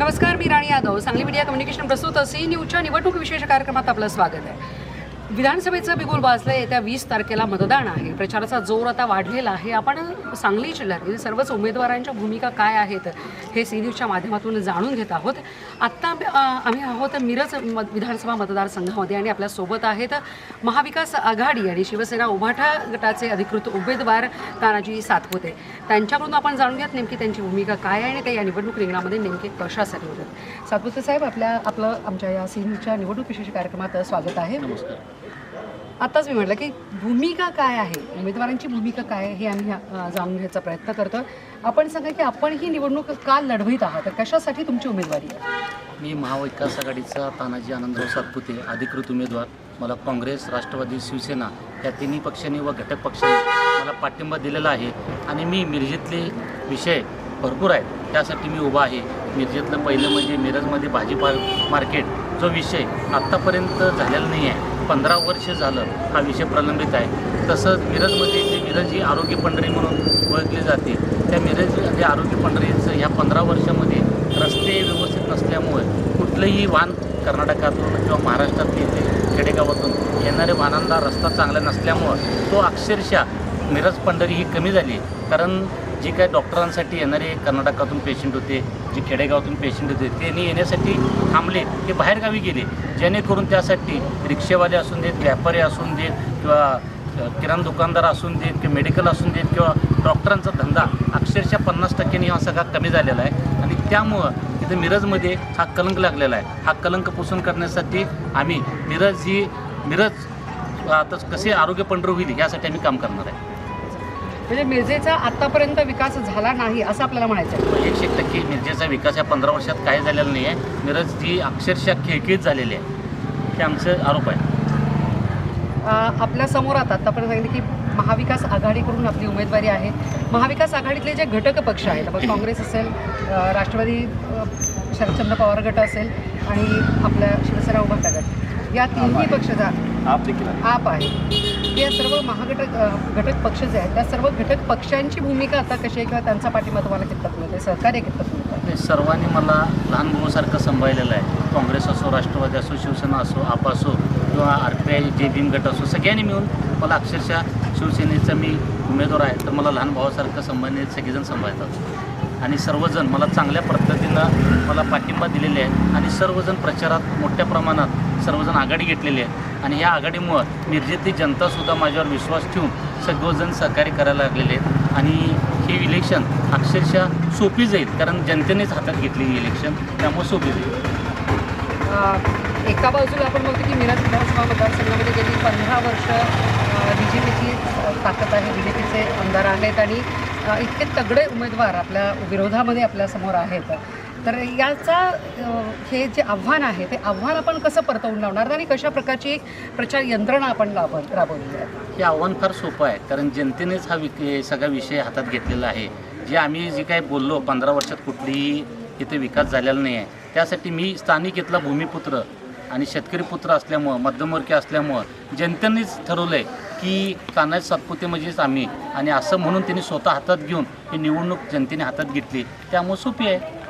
नमस्कार मी Rani Yadav. Sangli media communication प्रस्तुत. सी न्यूजच्या निवडणूक विशेष कार्यक्रमात आपलं स्वागत आहे. विधानसभेचं बिगुल वाजलं येत्या वीस तारखेला मतदान आहे. प्रचाराचा जोर आता वाढलेला आहे. आपण सांगली जिल्ह्यातील सर्वच उमेदवारांच्या भूमिका काय आहेत हे सी न्यूजच्या माध्यमातून जाणून घेत आहोत. आत्ता आम्ही आहोत मिरज विधानसभा मतदारसंघामध्ये आणि आपल्यासोबत आहेत महाविकास आघाडी आणि शिवसेना उभाठा गटाचे अधिकृत उमेदवार तानाजी सातपुते. त्यांच्याकडून आपण जाणून घ्यात नेमकी त्यांची भूमिका काय आहे आणि ते या निवडणूक रिंगणामध्ये नेमके कशासाठी होतात सातपुते साहेब आपल्या आपलं आमच्या या सी न्यूजच्या निवडणूक विशेष कार्यक्रमात स्वागत आहे. नमस्कार. आताच मी म्हटलं की भूमिका काय आहे? उमेदवारांची भूमिका काय आहे हे आम्ही जाणून घ्यायचा प्रयत्न करतो आपण सांगा की आपण ही निवडणूक का लढवित आहात कशासाठी तुमची उमेदवारी आहे? मी महाविकास आघाडीचा तानाजी आनंदराव सातपुते अधिकृत उमेदवार. मला काँग्रेस राष्ट्रवादी शिवसेना या तिन्ही पक्षांनी व घटक पक्षांनी मला पाठिंबा दिलेला आहे. आणि मी मिरजेतले विषय भरपूर आहेत. त्यासाठी मी उभा आहे. मिरजेतलं पहिलं म्हणजे मिरजमध्ये भाजीपाल मार्केट जो विषय आत्तापर्यंत झालेला नाही आहे. पंधरा वर्ष झालं हा विषय प्रलंबित आहे. तसंच मिरजमध्ये जे मिरज ही आरोग्य पंढरी म्हणून ओळखली जाते त्या मिरज आणि आरोग्य पंढरीचं ह्या पंधरा वर्षामध्ये रस्ते व्यवस्थित नसल्यामुळे कुठलंही वाहन कर्नाटकातून किंवा महाराष्ट्रातले ते खेडेगावातून येणाऱ्या वाहनांना रस्ता चांगला नसल्यामुळं तो अक्षरशः मिरज पंढरी ही कमी झाली. कारण जी काय डॉक्टरांसाठी येणारे कर्नाटकातून पेशंट होते जे खेडेगावातून पेशंट होते त्यांनी येण्यासाठी थांबले ते बाहेरगावी गेले. जेणेकरून त्यासाठी रिक्षेवाले असून देत व्यापारी असून देत किंवा किराणा दुकानदार असून देत किंवा मेडिकल असून देत किंवा डॉक्टरांचा धंदा अक्षरशः पन्नास टक्क्यांनी हा सगळा कमी झालेला आहे. आणि त्यामुळं इथं मिरजमध्ये हा कलंक लागलेला आहे. हा कलंक पुसून करण्यासाठी आम्ही मिरज ही मिरज आता कसे आरोग्य पंढर होईल यासाठी आम्ही काम करणार आहे. म्हणजे मिरजेचा आतापर्यंत विकास झाला नाही असं आपल्याला म्हणायचं आहे. एकशे एक टक्के मिरजेचा विकास या पंधरा वर्षात काही झालेला नाही आहे मिरज ही अक्षरशः खिळखिळीत झालेली आहे. हे आमचं आरोप आहे. आपल्यासमोर आता आतापर्यंत सांगितलं की महाविकास आघाडीकडून आपली उमेदवारी आहे. महाविकास आघाडीतले जे घटक पक्ष आहेत आपण काँग्रेस असेल राष्ट्रवादी शरदचंद्र पवार गट असेल आणि आपल्या शिवसेना उभाटा गट या तिन्ही पक्षाचा आप देखील आहे. आप आहे. या सर्व महाघटक अ, घटक पक्ष जे आहेत त्या सर्व घटक पक्षांची भूमिका आता कशी आहे किंवा त्यांचा पाठिंबा तुम्हाला कितपत मिळते सहकार्य कितपत मिळतं सर्वांनी मला लहान भाऊसारखं संभाळलेलं आहे. काँग्रेस असो राष्ट्रवादी असो शिवसेना असो आप असो किंवा आर पी आय जे भीम गट असो सगळ्यांनी मिळून मला अक्षरशः शिवसेनेचा मी उमेदवार आहे. तर मला लहान भावासारखं संबंधित सगळेजण सांभाळतात. आणि सर्वजण मला चांगल्या पद्धतीनं मला पाठिंबा दिलेले आहे आणि सर्वजण प्रचारात मोठ्या प्रमाणात सर्वजण आघाडी घेतलेली आहे आणि या आघाडीमुळं मिरजेतली जनतासुद्धा माझ्यावर विश्वास ठेवून सर्वजण सहकार्य करायला लागलेले आहेत. आणि हे इलेक्शन अक्षरशः सोपी जाईल कारण जनतेनेच हातात घेतली ही इलेक्शन त्यामुळे सोपी जाईल. एका बाजूला आपण बघतो की मिरज विधानसभा मतदारसंघामध्ये गेली पंधरा वर्ष जी जे ताकद आहे बी जे पीचे आमदार आहेत आणि इतके तगडे उमेदवार आपल्या विरोधामध्ये आपल्यासमोर आहेत. तर याचा हे जे आव्हान आहे ते आव्हान आपण कसं परतवून लावणार आणि कशा प्रकारची एक प्रचार यंत्रणा आपण लाभ राबवली आहे? हे आव्हान फार सोपं आहे कारण जनतेनेच हा विक सगळा विषय हातात घेतलेला आहे. जे आम्ही जे काही बोललो पंधरा वर्षात कुठलीही इथे विकास झालेला नाही आहे. त्यासाठी मी स्थानिक इथला भूमिपुत्र आणि शेतकरी पुत्र असल्यामुळं मध्यमवर्गीय असल्यामुळं जनतेनेच ठरवलं आहे की कानाज सातपुते म्हणजेच आम्ही. आणि असं म्हणून त्यांनी स्वतः हातात घेऊन ही निवडणूक जनतेने हातात घेतली. त्यामुळं सोपी आहे.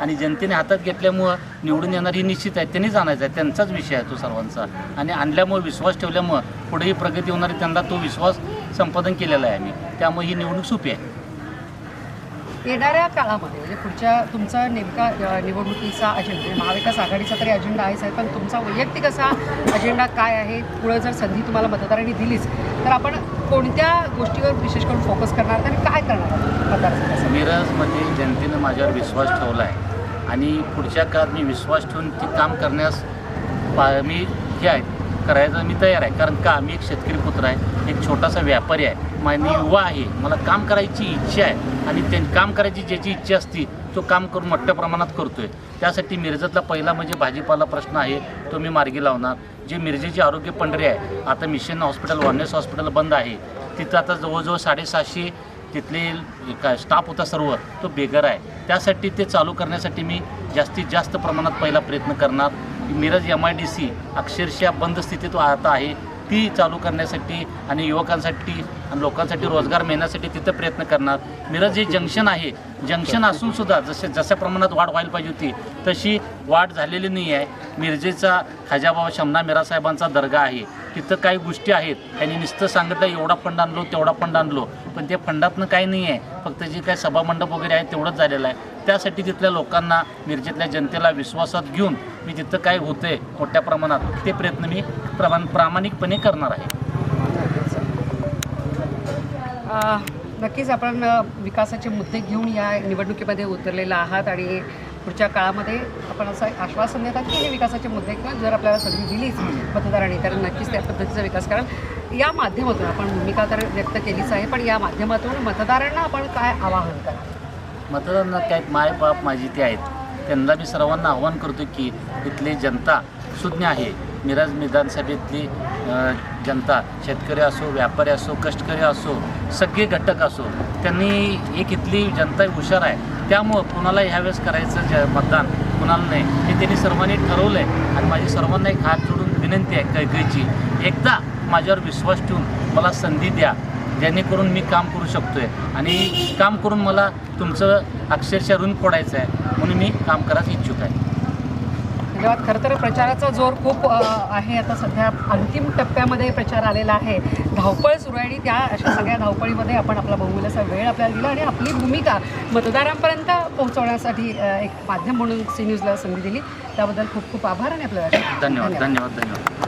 आणि जनतेने हातात घेतल्यामुळं निवडून येणार ही निश्चित आहे. त्यांनी जाणायचं आहे. त्यांचाच विषय आहे तो सर्वांचा. आणि आणल्यामुळे विश्वास ठेवल्यामुळं पुढेही प्रगती होणारी त्यांना तो विश्वास संपादन केलेला आहे आम्ही. त्यामुळे ही निवडणूक सोपी आहे. येणाऱ्या काळामध्ये म्हणजे पुढच्या तुमचा नेमका निवडणुकीचा अजेंडा म्हणजे महाविकास आघाडीचा तरी अजेंडा आहेच आहे पण तुमचा वैयक्तिक असा अजेंडा काय आहे? पुढं जर संधी तुम्हाला मतदारांनी दिलीच तर आपण कोणत्या गोष्टीवर विशेष करून फोकस करणार आणि काय करणार आहात मिरजमध्ये जनतेनं माझ्यावर विश्वास ठेवला आहे आणि पुढच्या काळात मी विश्वास ठेवून ती काम करण्यास पा मी हे आहे करायचं मी तयार आहे. कारण का? मी एक शेतकरी पुत्र आहे एक छोटासा व्यापारी आहे मी युवा आहे मला काम करायची इच्छा आहे. आणि ते काम करायची ज्याची इच्छा असती तो काम करून मोठ्या प्रमाणात करतो आहे त्यासाठी मिरजेतला पहिला म्हणजे भाजीपाला प्रश्न आहे तो मी मार्गी लावणार. जे मिरजेची आरोग्य पंढरी आहे आता मिशन हॉस्पिटल वॉर्नेस हॉस्पिटल बंद आहे. तिथं आता जवळजवळ साडेसहाशे तिथले काय स्टाफ होता सर्व तो बेगर आहे. त्यासाठी ते चालू करण्यासाठी मी जास्तीत जास्त प्रमाणात पहिला प्रयत्न करणार. Miraj M I D C अक्षरशः बंद स्थितीत आता आहे. ती चालू करण्यासाठी आणि युवकांसाठी आणि लोकांसाठी रोजगार मिळण्यासाठी तिथं प्रयत्न करणार. मिरज हे जंक्शन आहे. जंक्शन असून सुद्धा जसे जशा प्रमाणात वाढ व्हायला पाहिजे होती तशी वाढ झालेली नाही आहे मिरजेचा खाजाबाबा शमना मिरासाहेबांचा दर्गा आहे. तिथं काही गोष्टी आहेत. त्यांनी नुसतं सांगितलं एवढा फंड आणलो तेवढा फंड आणलो. पण ते फंडातनं काही नाही आहे. फक्त जे काही सभामंडप वगैरे आहे तेवढंच झालेलं आहे. त्यासाठी तिथल्या लोकांना मिरजेतल्या जनतेला विश्वासात घेऊन मी तिथं काय होतंय मोठ्या प्रमाणात ते प्रयत्न मी प्रमाण प्रामाणिकपणे करणार आहे. नक्कीच आपण विकासाचे मुद्दे घेऊन या निवडणुकीमध्ये उतरलेला आहात आणि पुढच्या काळामध्ये आपण असं आश्वासन देतात की हे विकासाचे मुद्दे किंवा जर आपल्याला संधी दिलीच मतदारांनी तर नक्कीच त्या पद्धतीचा विकास कारण या माध्यमातून आपण भूमिका तर व्यक्त केलीच आहे पण या माध्यमातून मतदारांना आपण काय आवाहन करा मतदारांना काय माय बाप माझी ते आहेत. त्यांना मी सर्वांना आव्हान करतो की इथली जनता सुज्ञ आहे. मिरज विधानसभेतली अ, जनता शेतकरी असो व्यापारी असो कष्टकरी असो सगळे घटक असो त्यांनी एक इथली जनता हुशार आहे. त्यामुळं कुणाला ह्यावेळेस करायचं जे मतदान कुणाला नाही हे त्यांनी सर्वांनी ठरवलं आहे आणि माझी सर्वांना एक हात जोडून विनंती आहे कैकईची एकदा माझ्यावर विश्वास ठेवून मला संधी द्या जेणेकरून मी काम करू शकतोय. आणि काम करून मला तुमचं अक्षरशः ऋण फोडायचं आहे म्हणून मी काम करायचं इच्छुक आहे. धन्यवाद. खरं तर प्रचाराचा जोर खूप आहे. आता सध्या अंतिम टप्प्यामध्ये प्रचार आलेला आहे. धावपळ सुरू आहे आणि त्या अशा सगळ्या धावपळीमध्ये आपण आपला बहुमूल्याचा वेळ आपल्याला दिला आणि आपली भूमिका मतदारांपर्यंत पोहोचवण्यासाठी एक माध्यम म्हणून सी न्यूजला संधी दिली. त्याबद्दल खूप खूप आभार आणि आपल्याला धन्यवाद धन्यवाद धन्यवाद.